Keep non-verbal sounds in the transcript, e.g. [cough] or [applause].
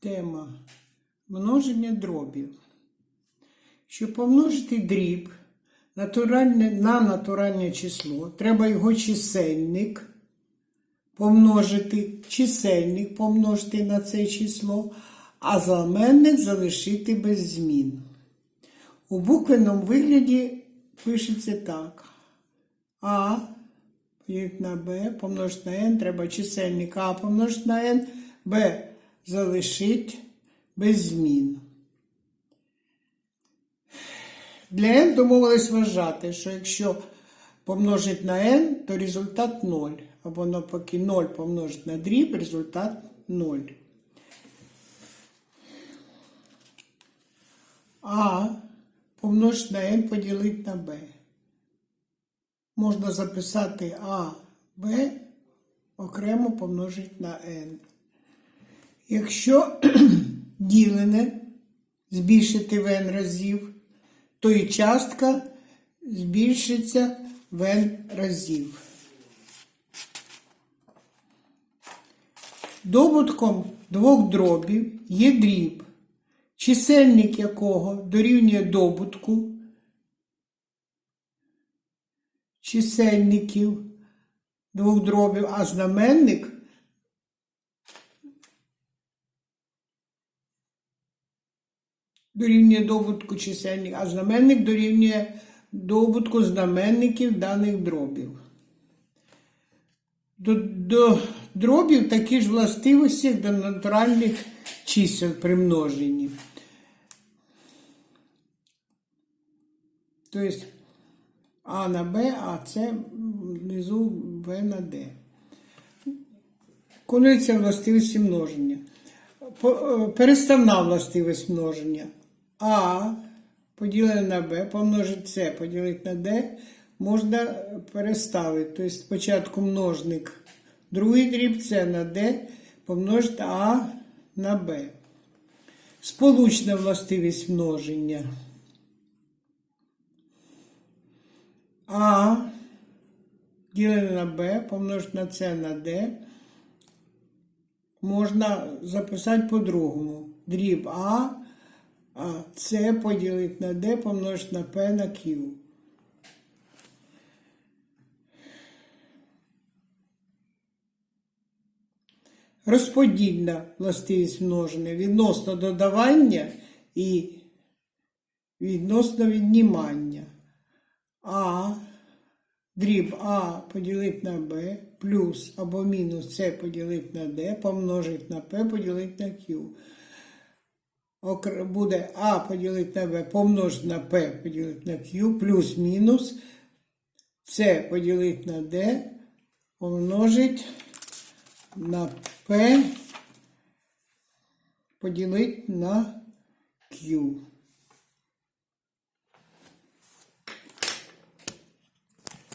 Тема множення дробів. Щоб помножити дріб натуральне, на натуральне число, треба його чисельник помножити, чисельник помножити на це число, а знаменник залишити без змін. У буквенному вигляді пишеться так. А на Б, помножити на N, треба чисельник А помножити на N, Б залишить без змін. Для n домовились вважати, що якщо помножити на n, то результат 0. Або навпаки 0 помножити на дріб, результат 0. А помножити на n поділити на b. Можна записати А, Б окремо помножити на n. Якщо [clears throat] ділене збільшити в n разів, то і частка збільшиться в n разів. Добутком двох дробів є дріб, чисельник якого дорівнює добутку чисельників двох дробів, а знаменник дорівнює добутку чисельник, а знаменник дорівнює добутку знаменників даних дробів. До, до дробів такі ж властивості, до натуральних чисел при множенні. Тобто А на Б, а це внизу В на Д. Виконується властивості множення. Е, Переставна властивість множення. А поділене на Б, помножити С, поділити на Д, можна переставити. Тобто спочатку множник другий дріб С на Д, помножити А на Б. Сполучна властивість множення. А ділене на Б, помножити на С на Д, можна записати по-другому. Дріб А, а С поділити на Д, помножити на П на Q. Розподільна властивість множення відносно додавання і відносно віднімання. А дріб А поділити на Б плюс або мінус С поділити на Д, помножити на П поділити на Q. Буде А поділити на Б помножити на П поділити на Q, плюс мінус С поділити на Д, помножити на П поділити на Q.